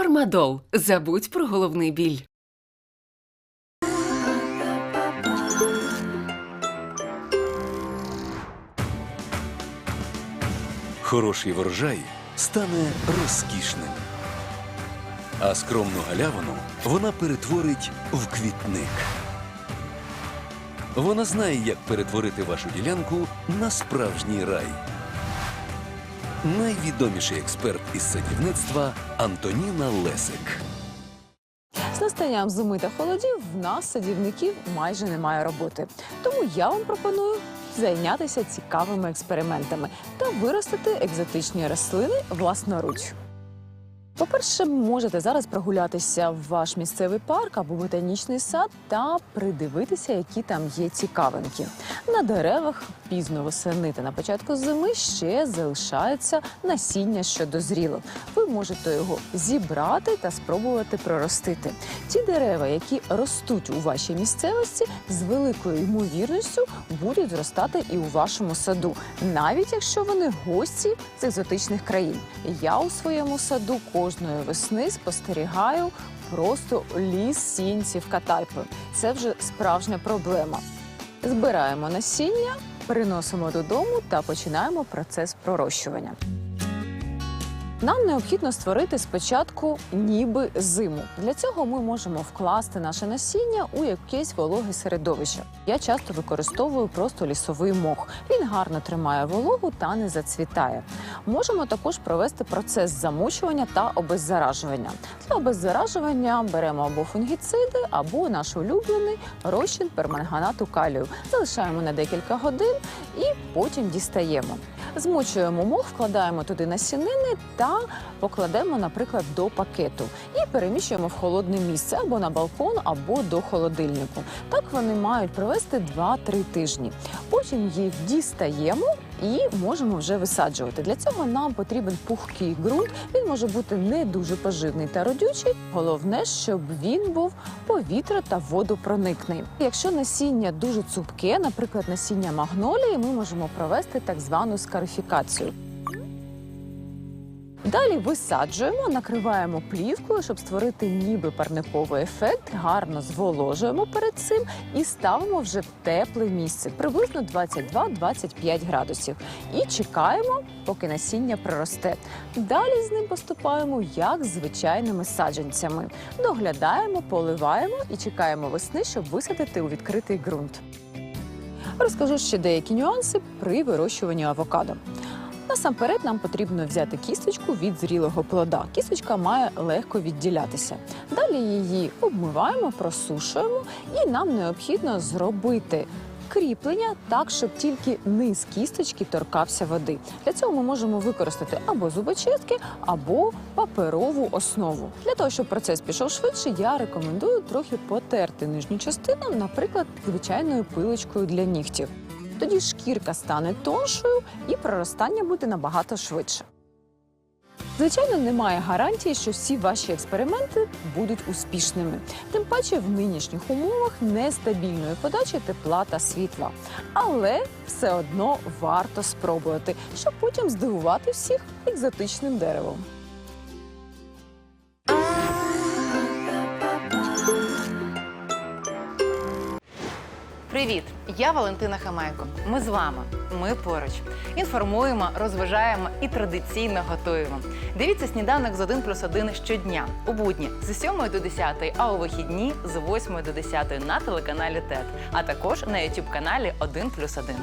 Фармадол. Забудь про головний біль. Хороший врожай стане розкішним, а скромну галявину вона перетворить в квітник. Вона знає, як перетворити вашу ділянку на справжній рай. Найвідоміший експерт із садівництва Антоніна Лесик. З настанням зими та холодів в нас, садівників, майже немає роботи. Тому я вам пропоную зайнятися цікавими експериментами та виростити екзотичні рослини власноруч. По-перше, можете зараз прогулятися в ваш місцевий парк або ботанічний сад та придивитися, які там є цікавинки. На деревах пізно восени та на початку зими ще залишається насіння, що дозріло. Ви можете його зібрати та спробувати проростити. Ті дерева, які ростуть у вашій місцевості, з великою ймовірністю будуть зростати і у вашому саду, навіть якщо вони гості з екзотичних країн. Я у своєму саду кожної весни спостерігаю просто ліс сінців катальпи. Це вже справжня проблема. Збираємо насіння, приносимо додому та починаємо процес пророщування. Нам необхідно створити спочатку ніби зиму. Для цього ми можемо вкласти наше насіння у якесь вологе середовище. Я часто використовую просто лісовий мох. Він гарно тримає вологу та не зацвітає. Можемо також провести процес замочування та обеззаражування. Для обеззаражування беремо або фунгіциди, або наш улюблений розчин перманганату калію. Залишаємо на декілька годин і потім дістаємо. Змочуємо мох, вкладаємо туди насінини та покладемо, наприклад, до пакету і переміщуємо в холодне місце або на балкон, або до холодильнику. Так вони мають провести 2-3 тижні. Потім їх дістаємо. І можемо вже висаджувати. Для цього нам потрібен пухкий ґрунт. Він може бути не дуже поживний та родючий. Головне, щоб він був повітря та водопроникний. Якщо насіння дуже цупке, наприклад, насіння магнолії, ми можемо провести так звану скарифікацію. Далі висаджуємо, накриваємо плівкою, щоб створити ніби парниковий ефект. Гарно зволожуємо перед цим і ставимо вже в тепле місце, приблизно 22-25 градусів. І чекаємо, поки насіння проросте. Далі з ним поступаємо як звичайними саджанцями. Доглядаємо, поливаємо і чекаємо весни, щоб висадити у відкритий ґрунт. Розкажу ще деякі нюанси при вирощуванні авокадо. Насамперед нам потрібно взяти кісточку від зрілого плода. Кісточка має легко відділятися. Далі її обмиваємо, просушуємо, і нам необхідно зробити кріплення так, щоб тільки низ кісточки торкався води. Для цього ми можемо використати або зубочистки, або паперову основу. Для того, щоб процес пішов швидше, я рекомендую трохи потерти нижню частину, наприклад, звичайною пилочкою для нігтів. Тоді шкірка стане тоншою і проростання буде набагато швидше. Звичайно, немає гарантії, що всі ваші експерименти будуть успішними. Тим паче в нинішніх умовах нестабільної подачі тепла та світла. Але все одно варто спробувати, щоб потім здивувати всіх екзотичним деревом. Привіт! Я Валентина Хамайко. Ми з вами. Ми поруч. Інформуємо, розважаємо і традиційно готуємо. Дивіться сніданок з 1 плюс 1 щодня у будні з 7 до 10, а у вихідні з 8 до 10 на телеканалі ТЕТ, а також на youtube каналі 1 плюс 1.